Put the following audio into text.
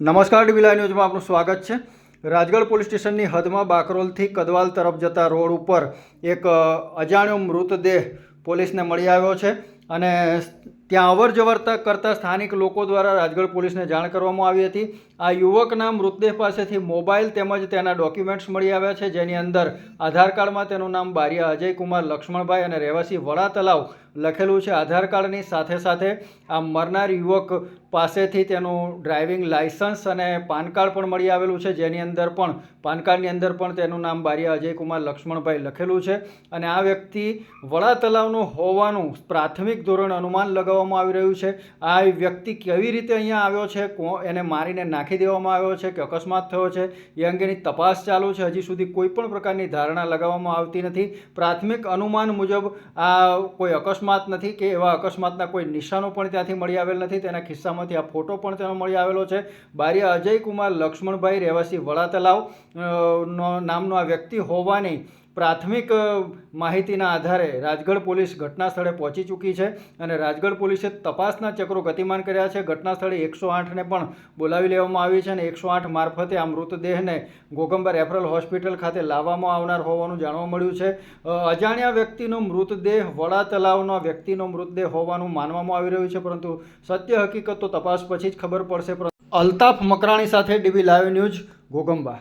નમસ્કાર ડીબી ન્યૂઝમાં આપનું સ્વાગત છે. રાજગઢ પોલીસ સ્ટેશનની હદમાં બાકરોલથી કદવાલ તરફ જતા રોડ ઉપર એક, અજાણ્યો મૃતદેહ પોલીસને મળી આવ્યો છે અને ત્યાં અવર જવર કરતા સ્થાનિક લોકો દ્વારા રાજગઢ પોલીસને જાણ કરવામાં આવી હતી. આ યુવકના મૃતદેહ પાસેથી મોબાઈલ તેમજ તેના ડોક્યુમેન્ટ્સ મળી આવ્યા છે. જેની અંદર આધાર કાર્ડમાં તેનું નામ બારિયા અજય કુમાર લક્ષ્મણભાઈ અને રહેવાસી વડા તલાવ લખેલું છે. આધાર કાર્ડની સાથે સાથે આ મરનાર યુવક પાસેથી તેનું ડ્રાઇવિંગ લાઇસન્સ અને પાન કાર્ડ પણ મળી આવેલું છે. જેની અંદર પણ પાન કાર્ડની અંદર પણ તેનું નામ બારિયા અજયકુમાર, લક્ષ્મણભાઈ લખેલું છે. અને આ વ્યક્તિ વડા તલાવનો હોવાનું પ્રાથમિક ધોરણ અનુમાન લગાવવામાં આવી રહ્યું છે. આ વ્યક્તિ કેવી રીતે અહીંયા આવ્યો છે? એને મારીને નાખી દેવામાં આવ્યો છે કે અકસ્માત થયો છે? એ અંગેની તપાસ ચાલુ છે. હજી સુધી કોઈ પણ પ્રકારની ધારણા લગાવવામાં આવતી નથી. પ્રાથમિક અનુમાન મુજબ આ કોઈ અકસ્માત નથી કે એવા અકસ્માતના કોઈ નિશાનો પણ ત્યાંથી મળી આવેલ નથી. તેના ખિસ્સામાંથી આ ફોટો પણ તેનો મળી આવેલો છે. બારિયા અજયકુમાર લક્ષ્મણભાઈ રહેવાસી વડા તલાવ નામનો આ વ્યક્તિ હોવાની પ્રાથમિક માહિતીના આધારે રાજગઢ પોલીસ ઘટના સ્થળે પહોંચી ચૂકી છે અને રાજગઢ પોલીસે તપાસના ચક્રો ગતિમાન કર્યા છે. ઘટના સ્થળે એકસો આઠને પણ બોલાવી લેવામાં આવી છે અને એકસો આઠ મારફતે આ મૃતદેહને ગોગંબા રેફરલ હોસ્પિટલ ખાતે લાવવામાં આવનાર હોવાનું જાણવા મળ્યું છે. અજાણ્યા વ્યક્તિનો મૃતદેહ વડા તલાવનો વ્યક્તિનો મૃતદેહ હોવાનું માનવામાં આવી રહ્યું છે, પરંતુ સત્ય હકીકત તો તપાસ પછી જ ખબર પડશે. અલ્તાફ મકરાણી સાથે ડીબી લાઈવ ન્યૂઝ ગોગંબા.